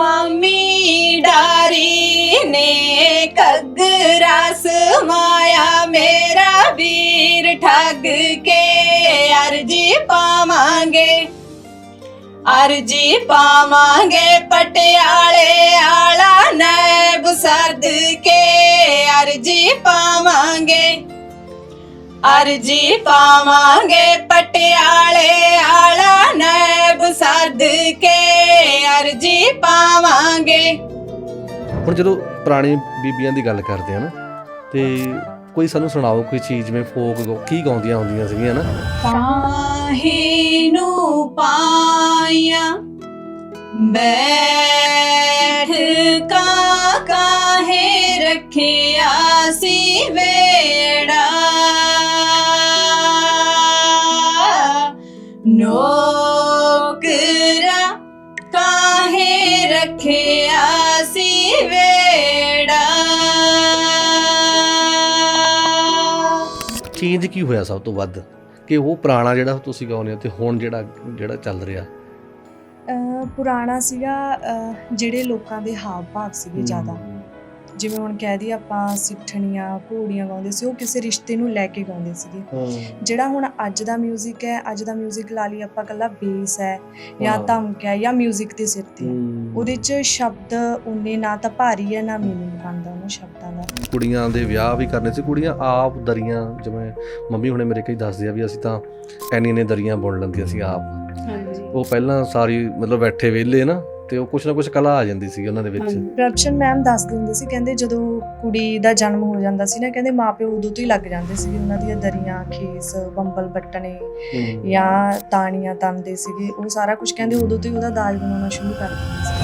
ਮਾਮੀ ਡਾਰੀ ਨੇ ਘੱਗਰਾ ਸਮਾਇਆ ਮੇਰਾ ਵੀਰ ਠੱਗ ਕੇ ਅਰਜੀ ਪਾਵਾਂਗੇ। ਅਰਜੀ ਪਾਵਾਂਗੇ ਪਟਿਆਲੇ ਆਲਾ ਨੈਬ ਸਰਦ ਕੇ ਅਰਜੀ ਪਾਵਾਂਗੇ। ਅਰਜੀ ਪਾਵਾਂਗੇ ਪਟਿਆਲੇ ਆਲਾ ਪਾਵਾਂਗੇ। ਹੁਣ ਜਦੋਂ ਪੁਰਾਣੀ ਬੀਬੀਆਂ ਦੀ ਗੱਲ ਕਰਦੇ ਆ ਨਾ ਤੇ ਕੋਈ ਸਾਨੂੰ ਸੁਣਾਓ ਕੋਈ ਚੀਜ਼ ਜਿਵੇਂ ਫੋਕ ਕੀ ਗਾਉਂਦੀਆਂ ਹੁੰਦੀਆਂ ਸੀਗੀਆਂ ਨਾ? ਕਾਹੇ ਨੂੰ ਪਾਇਆ ਬੈਠ ਕਾ ਕਾਹੇ ਰੱਖਿਆ ਸੀ ਵੇੜਾ ਨੋਕਰਾ ਰੱਖਿਆ ਸੀ ਵੇੜਾ ਚੇਂਜ ਕੀ ਹੋਇਆ ਸਭ ਤੋਂ ਵੱਧ? ਕਿ ਉਹ ਪੁਰਾਣਾ ਜਿਹੜਾ ਤੁਸੀਂ ਗਾਉਂਦੇ ਹੋ ਤੇ ਹੁਣ ਜਿਹੜਾ ਜਿਹੜਾ ਚੱਲ ਰਿਹਾ? ਅਹ ਪੁਰਾਣਾ ਸੀਗਾ ਜਿਹੜੇ ਲੋਕਾਂ ਦੇ ਹਾਵ ਭਾਵ ਸੀਗੇ ਜ਼ਿਆਦਾ। ਜਿਵੇਂ ਹੁਣ ਕਹਿ ਦਈਏ ਆਪਾਂ ਸਿੱਠਣੀਆਂ ਘੋੜੀਆਂ ਗਾਉਂਦੇ ਸੀ ਉਹ ਕਿਸੇ ਰਿਸ਼ਤੇ ਨੂੰ ਲੈ ਕੇ ਗਾਉਂਦੇ ਸੀਗੇ ਜਿਹੜਾ ਹੁਣ ਅੱਜ ਦਾ 뮤직 ਹੈ ਅੱਜ ਦਾ 뮤직 ਲਾ ਲਈ ਆਪਾਂ ਕੱਲਾ ਬੇਸ ਹੈ ਜਾਂ ਹਾਂ। ਧਮਕ ਹੈ ਜਾਂ 뮤직 ਦੇ ਸਿਰ ਤੇ ਹੈ। ਉਹਦੇ 'ਚ ਸ਼ਬਦ ਉਨੇ ਨਾ ਤਾਂ ਭਾਰੀ ਹੈ ਨਾ ਮੀਨਿੰਗ ਬਣਦਾ ਉਹਨਾਂ ਸ਼ਬਦਾਂ ਦਾ ਕੁੜੀਆਂ ਦੇ ਵਿਆਹ ਵੀ ਕਰਨੇ ਸੀ ਕੁੜੀਆਂ ਆਪ ਦਰੀਆਂ ਜਿਵੇਂ ਮੰਮੀ ਹੁਣੇ ਮੇਰੇ ਕਈ ਦੱਸਦੇ ਆ ਵੀ ਅਸੀਂ ਤਾਂ ਐਨੀ ਨੇ ਦਰੀਆਂ ਬੁਣ ਲੈਂਦੀਆਂ ਸੀ ਆਪ ਹਾਂਜੀ ਉਹ ਪਹਿਲਾਂ ਸਾਰੀ ਮਤਲਬ ਬੈਠੇ ਵਿਹਲੇ ਨਾ ਤੇ ਉਹ ਕੁਛ ਨਾ ਕੁਛ ਕਲਾ ਆ ਜਾਂਦੀ ਸੀ ਉਹਨਾਂ ਦੇ ਵਿੱਚ ਕਰਪਸ਼ਨ ਮੈਮ ਦੱਸਦੇ ਹੁੰਦੇ ਸੀ ਕਹਿੰਦੇ ਜਦੋਂ ਕੁੜੀ ਦਾ ਜਨਮ ਹੋ ਜਾਂਦਾ ਸੀ ਨਾ ਕਹਿੰਦੇ ਮਾਪੇ ਉਦੋਂ ਤੋਂ ਹੀ ਲੱਗ ਜਾਂਦੇ ਸੀ ਉਹਨਾਂ ਦੀਆਂ ਦਰੀਆਂ ਖੇਸ ਬੰਬਲ ਬੱਟਣੇ। ਜਾਂ ਤਾਣੀਆਂ ਤੰਦੇ ਸੀਗੇ ਉਹ ਸਾਰਾ ਕੁਝ ਕਹਿੰਦੇ ਉਦੋਂ ਤੋਂ ਹੀ ਉਹਦਾ ਦਾਜ ਬਣਾਉਣਾ ਸ਼ੁਰੂ ਕਰ ਦਿੰਦੇ